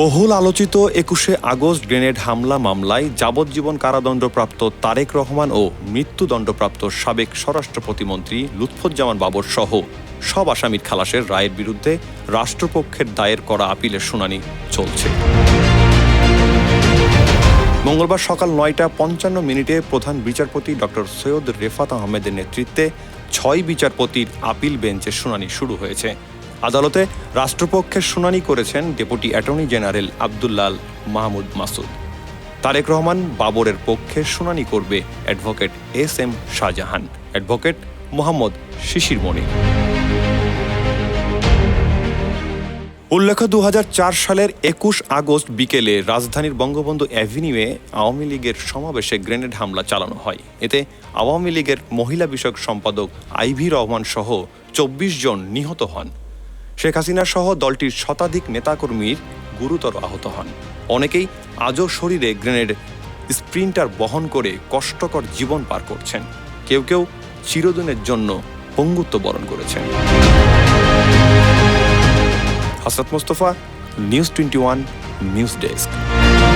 বহুল আলোচিত একুশে আগস্ট গ্রেনেড হামলা মামলায় যাবজ্জীবন কারাদণ্ডপ্রাপ্ত তারেক রহমান ও মৃত্যুদণ্ডপ্রাপ্ত সাবেক স্বরাষ্ট্র প্রতিমন্ত্রী লুৎফুজ্জামান বাবর সহ সব আসামির খালাসের রায়ের বিরুদ্ধে রাষ্ট্রপক্ষের দায়ের করা আপিলের শুনানি চলছে। মঙ্গলবার সকাল নয়টা পঞ্চান্ন মিনিটে প্রধান বিচারপতি ডক্টর সৈয়দ রেফাত আহমেদের নেতৃত্বে ছয় বিচারপতির আপিল বেঞ্চের শুনানি শুরু হয়েছে। আদালতে রাষ্ট্রপক্ষের শুনানি করেছেন deputy attorney general Abdullah Al Mahmud Masud. Tarek Rahman বাবরের পক্ষে শুনানি করবে advocate S M Shahjahan, advocate Mohammad Shishir Monir. উল্লেখ্য দু হাজার চার সালের একুশ আগস্ট বিকেলে রাজধানীর বঙ্গবন্ধু অ্যাভিনিউয়ে আওয়ামী লীগের সমাবেশে গ্রেনেড হামলা চালানো হয়। এতে আওয়ামী লীগের মহিলা বিষয়ক সম্পাদক আইভি রহমান সহ চব্বিশ জন নিহত হন। শেখ হাসিনা সহ দলটির শতাধিক নেতাকর্মীর গুরুতর আহত হন। অনেকেই আজও শরীরে গ্রেনেড স্প্রিন্টার বহন করে কষ্টকর জীবন পার করছেন। কেউ কেউ চিরদিনের জন্য পঙ্গুত্ব বরণ করেছেন। Hasrat Mostafa, news twenty one, news desk.